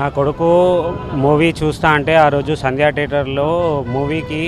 నా కొడుకు మూవీ చూస్తా అంటే ఆ రోజు సంధ్యా థియేటర్లో మూవీకి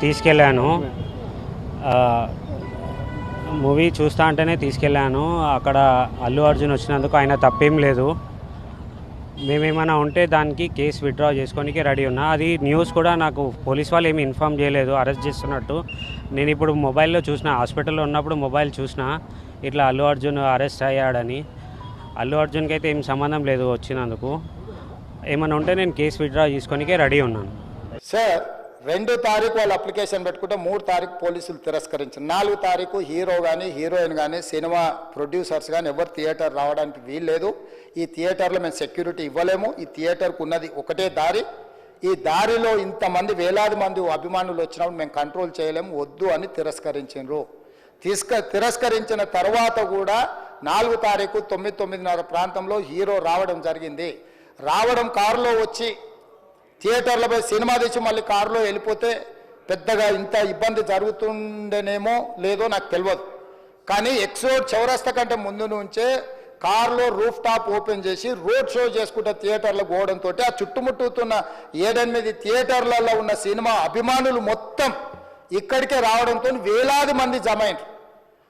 తీసుకెళ్ళాను. మూవీ చూస్తా అంటేనే తీసుకెళ్ళాను. అక్కడ అల్లు అర్జున్ వచ్చినందుకు ఆయన తప్పేం లేదు. మేమేమైనా ఉంటే దానికి కేసు విత్డ్రా చేసుకోనికి రెడీ ఉన్నా. అది న్యూస్ కూడా నాకు పోలీస్ వాళ్ళు ఏమి ఇన్ఫామ్ చేయలేదు. అరెస్ట్ చేస్తున్నట్టు. నేను ఇప్పుడు మొబైల్లో చూసిన హాస్పిటల్లో ఉన్నప్పుడు మొబైల్ చూసిన ఇట్లా అల్లు అర్జున్ అరెస్ట్ అయ్యాడని. అల్లు అర్జున్కి అయితే ఏం సంబంధం లేదు వచ్చినందుకు. ఏమైనా ఉంటే నేను కేసు విత్డ్రా చేసుకోనికే రెడీ ఉన్నాను. సార్ రెండు తారీఖు వాళ్ళు అప్లికేషన్ పెట్టుకుంటే మూడు తారీఖు పోలీసులు తిరస్కరించారు. నాలుగు తారీఖు హీరో కానీ హీరోయిన్ కానీ సినిమా ప్రొడ్యూసర్స్ కానీ ఎవరు థియేటర్ రావడానికి వీల్లేదు. ఈ థియేటర్లో మేము సెక్యూరిటీ ఇవ్వలేము. ఈ థియేటర్కు ఉన్నది ఒకటే దారి. ఈ దారిలో ఇంతమంది వేలాది మంది అభిమానులు వచ్చినప్పుడు మేము కంట్రోల్ చేయలేము. వద్దు అని తిరస్కరించారు. తీసుక తిరస్కరించిన తర్వాత కూడా నాలుగు తారీఖు తొమ్మిది తొమ్మిదిన్నర ప్రాంతంలో హీరో రావడం జరిగింది. రావడం కారులో వచ్చి థియేటర్లపై సినిమా తీసి మళ్ళీ కారులో వెళ్ళిపోతే పెద్దగా ఇంత ఇబ్బంది జరుగుతుండేనేమో లేదో నాకు తెలియదు. కానీ ఎక్సోడ్ చౌరస్తా కంటే ముందు నుంచే కారులో రూఫ్ టాప్ ఓపెన్ చేసి రోడ్ షో చేసుకుంటే థియేటర్లో పోవడంతో ఆ చుట్టుముట్టుతున్న ఏడెనిమిది థియేటర్లలో ఉన్న సినిమా అభిమానులు మొత్తం ఇక్కడికే రావడంతో వేలాది మంది జమ అయినారు.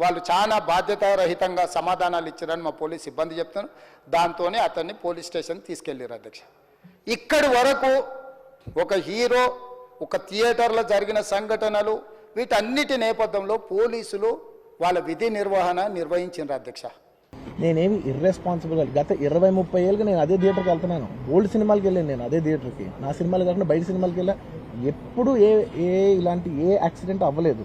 వాళ్ళు చాలా బాధ్యతారహితంగా సమాధానాలు ఇచ్చారని మా పోలీస్ సిబ్బంది చెప్తాను దాంతోనే అతన్ని పోలీస్ స్టేషన్ తీసుకెళ్ళారు అధ్యక్ష. ఇక్కడి వరకు ఒక హీరో ఒక థియేటర్లో జరిగిన సంఘటనలు వీటన్నిటి నేపథ్యంలో పోలీసులు వాళ్ళ విధి నిర్వహణ నిర్వహించారు అధ్యక్ష. నేనేమి ఇర్రెస్పాన్సిబుల్ గత ఇరవై ముప్పై ఏళ్ళుగా నేను అదే థియేటర్కి వెళ్తున్నాను. ఓల్డ్ సినిమాలకి వెళ్ళాను నేను అదే థియేటర్కి. నా సినిమాలు కాకుండా బయట సినిమాలకి వెళ్ళా. ఎప్పుడు ఏ ఏ ఇలాంటి ఏ యాక్సిడెంట్ అవ్వలేదు.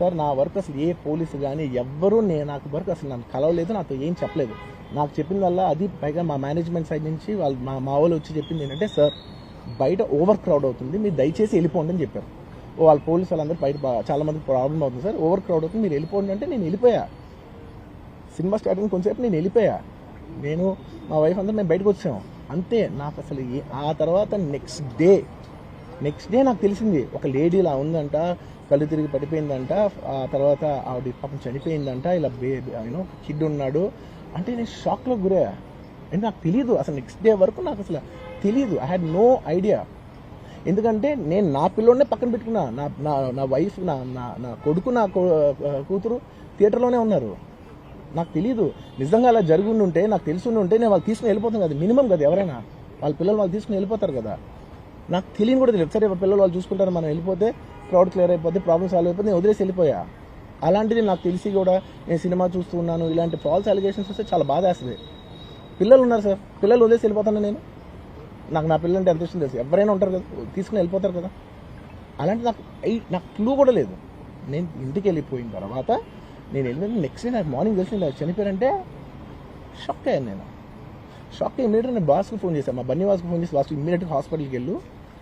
సార్ నా వర్క్ అసలు ఏ పోలీసు కానీ ఎవ్వరూ నేను నాకు వర్క్ అసలు నన్ను కలవలేదు నాతో ఏం చెప్పలేదు. నాకు చెప్పిన వల్ల అది పైగా మా మేనేజ్మెంట్ సైడ్ నుంచి వాళ్ళు మా మా వాళ్ళు వచ్చి చెప్పింది ఏంటంటే సార్ బయట ఓవర్ క్రౌడ్ అవుతుంది మీరు దయచేసి వెళ్ళిపోండి అని చెప్పారు. వాళ్ళ పోలీసు వాళ్ళందరూ బయట చాలా మందికి ప్రాబ్లం అవుతుంది సార్ ఓవర్ క్రౌడ్ అవుతుంది మీరు వెళ్ళిపోండి అంటే నేను వెళ్ళిపోయా. సినిమా స్టార్టింగ్ కొంచెంసేపు నేను వెళ్ళిపోయా. నేను మా వైఫ్ అందరూ మేము బయటకు వచ్చాము అంతే నాకు అసలు ఆ తర్వాత నెక్స్ట్ డే నెక్స్ట్ డే నాకు తెలిసింది ఒక లేడీ ఇలా ఉందంట కళ్ళు తిరిగి పడిపోయిందంట. ఆ తర్వాత ఆవిడ పాపం చనిపోయిందంట. ఇలా బే యూనో కిడ్ ఉన్నాడు. అంటే నేను షాక్లో గురయ్యా అంటే నాకు తెలియదు అసలు నెక్స్ట్ డే వరకు నాకు అసలు తెలియదు ఐ హ్యాడ్ నో ఐడియా ఎందుకంటే నేను నా పిల్లోనే పక్కన పెట్టుకున్నా. నా నా నా వైఫ్ నా నా నా కొడుకు నా కూతురు థియేటర్లోనే ఉన్నారు. నాకు తెలియదు నిజంగా అలా జరుగుండి ఉంటే నాకు తెలిసి ఉంటే నేను వాళ్ళు తీసుకుని వెళ్ళిపోతాను కదా. మినిమం కదా ఎవరైనా. వాళ్ళ పిల్లలు వాళ్ళు తీసుకుని వెళ్ళిపోతారు కదా. నాకు తెలియని కూడా తెలియదు. సరే పిల్లలు వాళ్ళు చూసుకుంటారు మనం వెళ్ళిపోతే. క్రౌడ్ క్లియర్ అయిపోతే ప్రాబ్లమ్ సాల్వ్ అయిపోతే నేను వదిలేసి వెళ్ళిపోయా. అలాంటిది నాకు తెలిసి కూడా నేను సినిమా చూస్తూ ఉన్నాను ఇలాంటి ఫాల్స్ అలిగేషన్స్ వస్తే చాలా బాధ వేస్తుంది. పిల్లలు ఉన్నారు సార్ పిల్లలు వదిలేసి వెళ్ళిపోతాను నేను. నాకు నా పిల్లలంటే ఎంత ఇష్టం తెలుసు. ఎవరైనా ఉంటారు కదా తీసుకుని వెళ్ళిపోతారు కదా. అలాంటి నాకు ఐ- నాకు క్లూ కూడా లేదు. నేను ఇంటికి వెళ్ళిపోయిన తర్వాత నేను వెళ్ళిన నెక్స్ట్ డే నాకు మార్నింగ్ తెలిసి ఇలా చనిపోయారంటే షాక్ అయ్యాను నేను. షాక్ అయ్యి ఇమీడియట్ నేను బాస్కి ఫోన్ చేశాను మా బన్నీ వాస్కి ఫోన్ చేసి బాస్ ఇమీడియట్గా హాస్పిటల్కి వెళ్ళు.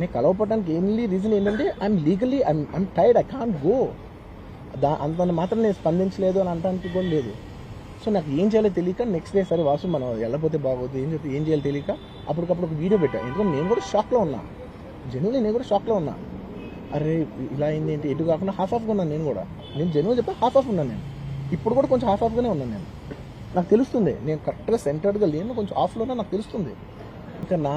నేను కలవపడడానికి ఏంటి రీజన్ ఏంటంటే I'm legally I'm I'm tired I can't go దా అంత మాత్రం నేను స్పందించలేదు అని అనడానికి కూడా లేదు. సో నాకు ఏం చేయాలో తెలియక నెక్స్ట్ డే సరే వాసు మనం వెళ్ళపోతే బాగోదు ఏం చెప్తే ఏం చేయాలో తెలియక అప్పటికప్పుడు ఒక వీడియో పెట్టాను ఎందుకంటే నేను కూడా షాక్లో ఉన్నా. జనువులు నేను కూడా షాక్లో ఉన్నా. అరే ఇలా అయింది ఏంటి? ఎటు కాకుండా హాఫ్ ఆఫ్గా ఉన్నాను నేను కూడా. నేను జనువులు చెప్పి హాఫ్ ఆఫ్ ఉన్నాను నేను. ఇప్పుడు కూడా కొంచెం హాఫ్ ఆఫ్గానే ఉన్నాను నేను. నాకు తెలుస్తుంది నేను కరెక్ట్గా సెంటర్డ్గా లేను కొంచెం ఆఫ్లోనే నాకు తెలుస్తుంది. ఇంకా నా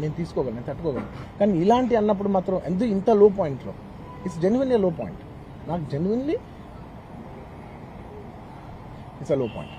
నేను తీసుకోగలను నేను తట్టుకోగలను. కానీ ఇలాంటి అన్నప్పుడు మాత్రం ఎందుకు ఇంత లో? పాయింట్లో ఇట్స్ జెన్యున్లీ లో పాయింట్ నాకు genuinely it's a low point